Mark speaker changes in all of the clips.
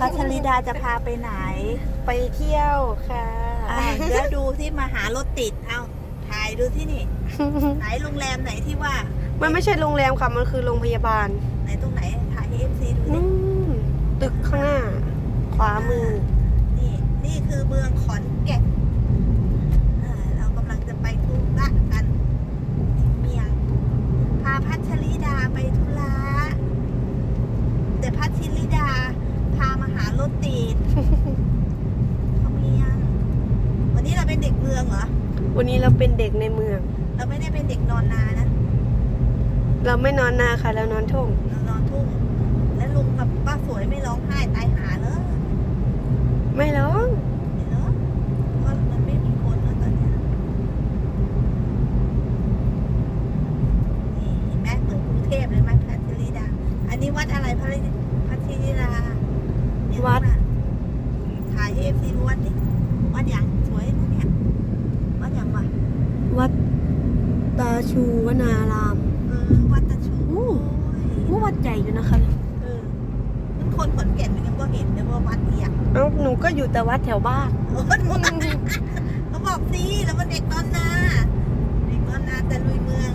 Speaker 1: พัชริดาจะพาไปไหน
Speaker 2: ไปเที่ยวค่ะ
Speaker 1: อะเดี๋ยวดูที่มาหารถติด เอาถ่ายดูที่นี่ ไหนโรงแรมไหนที่ว่า
Speaker 2: มันไม่ใช่โรงแรมค่ะ มันคือโรงพยาบาล
Speaker 1: ไหนตรงไหนถ่ายให้เอฟซีดูดิ
Speaker 2: นู่นตึกข้างหน้า ขวามือ
Speaker 1: นี่ นี่คือเมืองขอนแก่นอ่าเรากำลังจะไปธุระกันเมียง พาพัชริดาไปธุระแต่พัชริดา พามาหา รถติดเขาเมียงวันนี้เราเป็นเด็กเมืองเหรอ
Speaker 2: วันนี้เราเป็นเด็กในเมือง
Speaker 1: เราไม่ได้เป็นเด็กนอนนานะ
Speaker 2: เราไม่นอนนาค่ะ เรานอนทุ่ง
Speaker 1: เรานอนทุ่ง แล้วลุงกับป้าสวยไม่ร้องไห้ตายหาเลย
Speaker 2: ไม่ร้อง
Speaker 1: เห็นเหรอเพราะมันไม่มีคนแล้วตอนเนี้ยนี่เห็นไหมเหมือนกรุงเทพเลยไหมพัทริดา อันนี้วัดอะไรพัทริพัทริดาเนี่ย
Speaker 2: วัด
Speaker 1: ข้างหน้าถ่ายเอฟซี วัดดิวัดอย่างสวยนะเนี่ยวัดอย่างวะ
Speaker 2: วัดตาชูวนาราม
Speaker 1: เออวัดตะชู
Speaker 2: อู้
Speaker 1: โอ้
Speaker 2: ว่ายวัดใหญ่อยู่นะคะ
Speaker 1: เออมันคนขอนแก่นมันยังก็เห็นเลยว่าวัดเนี่ย
Speaker 2: เอ้าหนูก็อยู่แต่วัดแถวบ้าน
Speaker 1: โอ้ยเขาบอกสิแล้วมันเด็กนอนนาเด็กนอนนาแต่ลุยเมือง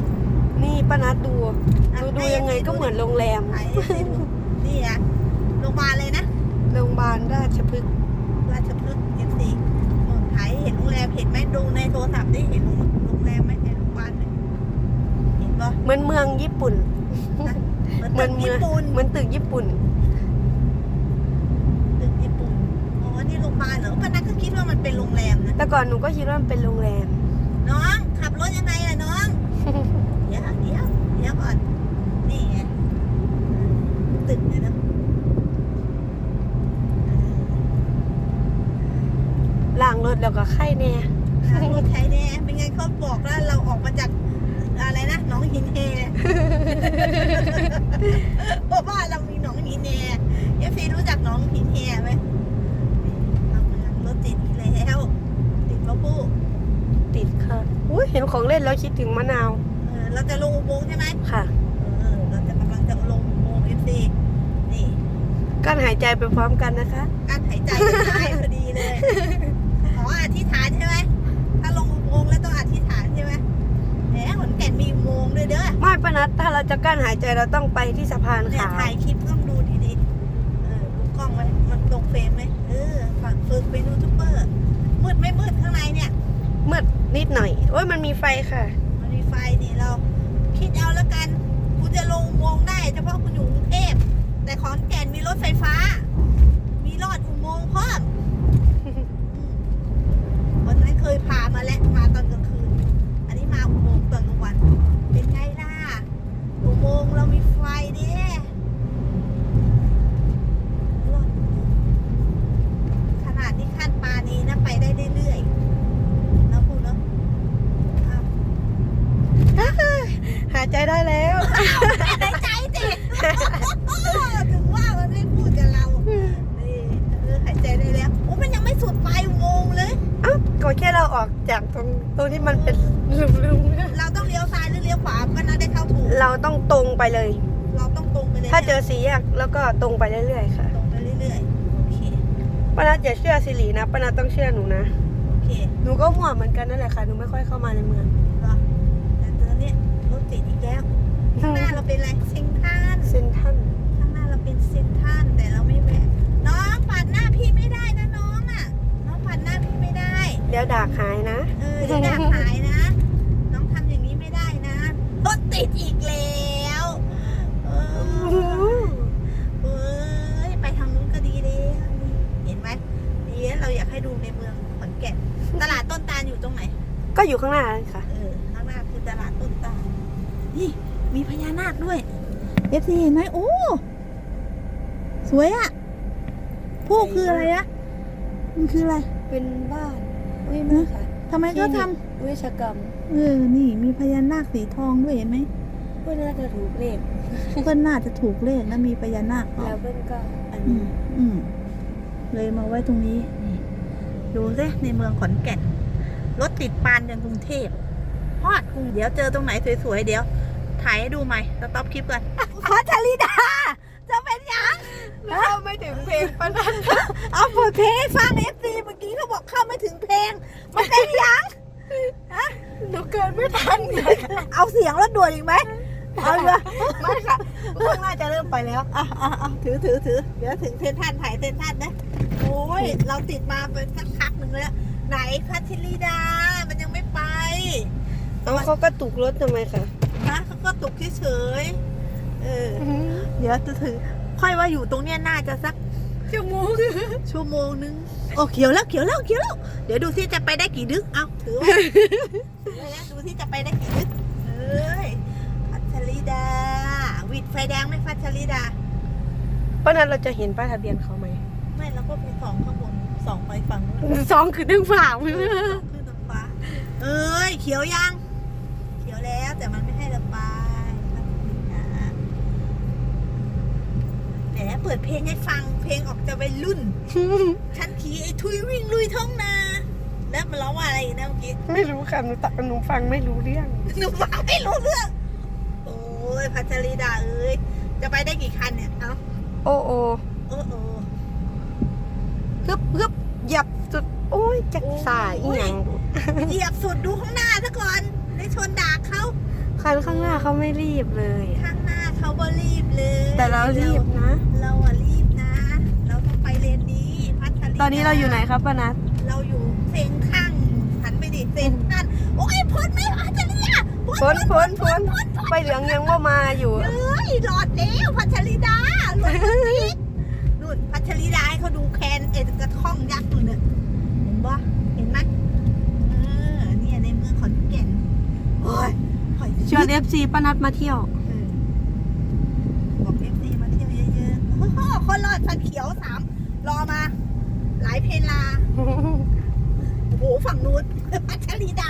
Speaker 2: นี่ป้านัดดู
Speaker 1: อะ
Speaker 2: ดูดูยังไงก็เหมือนโรงแรม
Speaker 1: ไหนสิดูนี่อะโรงพยาบาลเลยนะ
Speaker 2: โรงพยาบาลราชพฤกษ์
Speaker 1: ราชพฤกษ์เอฟซีถ่ายให้เห็นโรงแรมเห็นไหมดูในโทรศัพท์ได้เห็นโรงแรมไหมในโรงพยาบาลไหมเห็นปะ
Speaker 2: เหมือนเมืองญี่ปุ่น
Speaker 1: เหมือน
Speaker 2: เหมื
Speaker 1: ตึ
Speaker 2: อน
Speaker 1: ก
Speaker 2: เมือง
Speaker 1: ญี่ปุ่น
Speaker 2: เหมือนตึกญี่ปุ่น
Speaker 1: ตึกญี่ปุ่นอ๋อนี่โรงพยาบาลเหรอป้านัทก็คิดว่ามันเป็นโรงแรมนะ
Speaker 2: แต่ก่อนหนูก็คิดว่ามันเป็นโรงแรม
Speaker 1: น้องขับรถยังไงอะน้อง เดี๋ยวเดี๋ยวเดี๋ยวก่อน นี่ไงตึกเนี่ยนะ
Speaker 2: ล่าง รถแล้วก็ไข่แน่
Speaker 1: ทางรถใช้แน่ไม่งั้นเขาบอกว่าเราออกมาจากอะไรนะหนองหินเฮเพราะว่าเรามีหนองหินเฮเอฟซีรู้จักหนองหินเฮไหมเราเมืองรถติดอีกแล้ว ติดมาปู
Speaker 2: ติดค่ะอุ้ยเห็นของเล่นแล้วคิดถึงมะนาว
Speaker 1: เออเราจะลงอุโมงค์ใช่ไหม
Speaker 2: ค่ะ
Speaker 1: เออเราจะกำลังจะลงอุโมงค์เอฟซีนี่
Speaker 2: กั้นหายใจไปพร้อมกันนะคะ
Speaker 1: การหายใจได้พอดีเลย อ๋ออธิษฐานใช่ไหมถ้าลงอุโมงค์แล้วต้องอธิษฐานใช่ไหมแหมขอนแก่นมีอุโมงค์ด้วยเด้อ
Speaker 2: ไม่ปะนัดถ้าเราจะกั้นหายใจเราต้องไปที่สะพาน
Speaker 1: เนี่ย
Speaker 2: ขาว
Speaker 1: ถ่ายคลิปต้องดูดีๆเออดูกล้องไว้มันตรงเฟรมไหมเออฝากฝึกเป็นยูทูบเบอร์มืดไม่มืดข้างในเนี่ย
Speaker 2: มืดนิดหน่อยโอ้ยมันมีไฟค่ะ
Speaker 1: มันมีไฟนี่เรา คิดเอาแล้วกันคุณจะลงอุโมงค์ได้เฉพาะคุณอยู่กรุงเทพแต่ขอนแก่นมีรถไฟฟ้า มีลอดอุโมงค์พร้อม วันนั้นเคยพามาแล้วมาตอนกลางคืน อันนี้มาอุโมงค์ตอนกลางวัน เป็นไงล่ะ อุโมงค์เรามีไฟดิขนาดนี้ขั้นปานี้นะไปได้เรื่อยๆแล้วพูดเนาะอ้าว
Speaker 2: หายใจได้แล้ว
Speaker 1: ในใจสิถึงว่ามันไม่พูดกับเรานี่เออหายใจได้แล้ว โอ้มันยังไม่สุดปลายอุโมงค์เลย
Speaker 2: เอ้าก็ แค่เราออกจากตรงตรงที่มันเป็นหลุมๆ
Speaker 1: เราต้องเลี้ยวซ้ายหรือเลี้ยวขวาก็น่าได้เข้าถูก
Speaker 2: เราต้องตรงไปเลย
Speaker 1: เราต้องตรงไปเลย
Speaker 2: ถ้าเจอสีแยกแล้วก็ตรงไปเรื่อยๆค่ะ
Speaker 1: ตรงไปเรื่อยๆโอเค
Speaker 2: ปานัดอย่าเชื่อสิรินะปานัดต้องเชื่อหนูนะ
Speaker 1: โอเค
Speaker 2: หนูก็หัวเหมือนกันนั่นแหละค่ะหนูไม่ค่อยเข้ามาในเมือง
Speaker 1: เหรอแต่ตอนเนี้ยรถติดอีกแล้วข้างหน้าเราเป็นอะไรเซนทรัน
Speaker 2: เซนทรัน
Speaker 1: ข้างหน้าเราเป็นเซนทรันแต่เราไม่แวะน้องปาดหน้าพี่ไม่ได้นะน้องอะ น้องปาดหน้าพี่ไม่ได้
Speaker 2: เดี๋ยวดากหายนะ
Speaker 1: เออเดี๋ยวด่าหายนะ น้องทำอย่างนี้ไม่ได้นะรถติดอีกแล้วเออเอ้ยไปทางนู้นก็ดีเลยเห็นไหมดีแล้วเราอยากให้ดูในเมืองขอนแก่นตลาดต้นตาลอยู่ตรงไหน
Speaker 2: ก็อยู่ข้างหน้านั่นค่ะ
Speaker 1: เออข้างหน้าคือตลาดต้นตาลนี่มีพญานาคด้วยเอฟซีเห็นไหมโอ้สวยอะผู้คืออะไรอะมันคืออะไร
Speaker 2: เป็นบ้าน ไม่ไม่ค่ะ
Speaker 1: ทำไมก็ท
Speaker 2: เวชกรรมำ
Speaker 1: เออนี่มีพญานาคสีทองด้วยเห็นไหม
Speaker 2: เพื่อนน่าจะถูกเลข
Speaker 1: เพื่อนน่าจะถูกเลขนะมีพญานาคออ
Speaker 2: แล้ว
Speaker 1: ก
Speaker 2: เพื่อนก็อัน
Speaker 1: อื
Speaker 2: นี้
Speaker 1: มอืมเลยมาไว้ตรงนี้นี่ดูสิในเมืองขอนแก่นรถติดปานยังกรุงเทพฮอดกรุงเดี๋ยวเจอตรงไหนสวยๆเดี๋ยวถ่ายให้ดูใหม่สต็อปคลิปก่อนพัชริดาจะเป็นยัง
Speaker 2: เข้าไม่ไม่ถึงเพลงปะนัน
Speaker 1: เอาเปิดเพลงให้ฟังเอฟซีเมื่อกี้เขาบอกเข้าไม่ถึงเพลง มันเป็นยัง
Speaker 2: หนูเกินไม่ทัน
Speaker 1: เอาเสียงรถด่วนอีกไหมเอาเลย
Speaker 2: ไม่ค่ะข้างหน้าจะเริ่มไปแล้ว
Speaker 1: อะอะอะถือถือถือเดี๋ยวถึงเทนท่านถ่ายเทนท่านนะโอ้ยเราติดมาเป็นสักพักหนึ่งแล้วไหนพัทริดา มันยังไม่ไป
Speaker 2: เอาเขากระตุกรถทำไมคะ
Speaker 1: นะเขาก็ตกเฉยๆเออ เดี๋ยวจะถึงค่อยว่าอยู่ตรงเนี้ยน่าจะสัก
Speaker 2: ชั่วโมง
Speaker 1: ชั่วโมงนึงโอ้เขียวแล้วเขียวแล้วเขียวแล้วเดี๋ยวดูซิจะไปได้กี่ดึกเอาถือไว้ถือไว้แล้วดูซิจะไปได้กี่ดึกเอ้ยพัทริดาวิดไฟแดงไหมพัทริดา
Speaker 2: ปะนันเราจะเห็นป้ายทะเบียนเขาไหม
Speaker 1: ไม่เราก็ไปส่องข้างบนส่องไปฝั่งนู้น
Speaker 2: สองคือดึงฝ่ามือ
Speaker 1: ขึ้นตรงฟ้าเอ้ยเขียวยัง เขียวแล้วแต่มันไม่ให้ระบายแหม เปิดเพลงให้ฟังเพลงออกจะวัยรุ่น ฉันขี่ไอ้ทุยวิ่งลุยท้องนา แล้วมันร้องว่าอะไรอีกนะเมื่อกี้
Speaker 2: ไม่รู้ค่ะหนูตักหนูฟังไม่รู้เรื่อง
Speaker 1: หนูฟังไม่รู้เรื่อง โอ้ยพัชรีดาเอ้ยจะไปได้กี่คันเนี่ยเอ้า
Speaker 2: โอ้โอ้
Speaker 1: โอ้โอ้
Speaker 2: ฮึบฮึบหยับสุด โอ้ยจักสายอีหยัง
Speaker 1: เหยียบสุดดูข้างหน้าซะก่อนได้ชนดากเขา
Speaker 2: คันข้างหน้าเขาไม่รีบเลยอะ
Speaker 1: ข้างหน้าเขาก็รีบเลย
Speaker 2: แต่เรารีบนะ
Speaker 1: เราอะรีบนะ เราต้องไปเลนนี้พัทลี
Speaker 2: ตอนนี้เราอยู่ไหนครับป้านัท
Speaker 1: เราอยู่เซงข้างหันไปดิเซงข้างโอ้ยพ้นไหมพัทลีอะ
Speaker 2: พ้นพ้นพ้นไฟเหลืองยังว่ามาอยู่
Speaker 1: เฮ้ยหลอดแล้วพัชริดาหลอดอีกนู่นพัชริดาให้เขาดูแคนเอ็ดกระท่องยักษ์นู่นน่ะเห็นปะเห็นไหมเออเนี่ยในเมืองขอนแก่นโอ้ยหอย
Speaker 2: ชวนเอฟซีป้านัทมาเที่ยว
Speaker 1: เออบอกเอฟซีมาเที่ยวเยอะๆโอ้โหคนรอดฟันเขียวสามรอมา หลายเพลาโอ้โหฝั่งนู้นพัชรีดา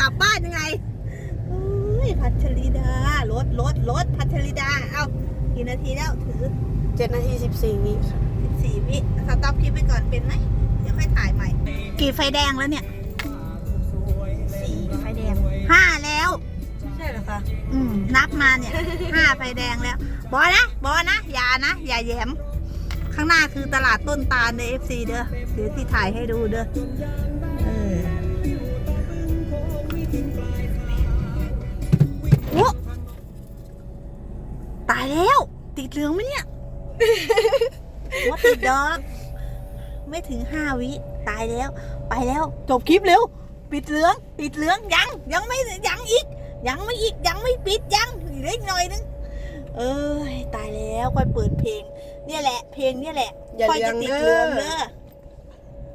Speaker 1: กลับบ้านยังไงอุ้ยพัชรีดารถรถรถพัชรีดา เอากี่นาทีแล้วถือ
Speaker 2: เจ็ดนาทีสิบสี่วิค่ะ
Speaker 1: สิบสี่วิสต็อปคลิปไปก่อนเป็นไหมเดี๋ยวค่อยถ่ายใหม่ กี่ไฟแดงแล้วเนี่ยสี่ไฟแดงห้าแล้ว
Speaker 2: ใช่เหรอคะ
Speaker 1: อืม นับมาเนี่ยห้าไฟแดงแล้ว บอนะบอนะอย่านะอย่าแยม ข้างหน้าคือตลาดต้นตาลในเอฟซีเด้อเดี๋ยวที่ถ่ายให้ดูเด้อเออโอ้ตายแล้ว ติดเหลืองไหมเนี่ยว่าติดดอกไม่ถึงห้าวิ ตายแล้ว ไปแล้ว จบคลิปเร็ว ปิดเหลือง ปิดเหลืองยัง ยังไม่ยังอีก ยังไม่อีกยังไม่ปิดยังอีกเล็กหน่อยนึง เอ้ยตายแล้วค่อยเปิดเพลง เนี่ยแหละ เพลงเนี่ยแหละ
Speaker 2: อย่า
Speaker 1: ค่อย
Speaker 2: เลี้ย
Speaker 1: จะ
Speaker 2: ง
Speaker 1: ติด
Speaker 2: เด้
Speaker 1: เหลือง
Speaker 2: อ
Speaker 1: เด้อ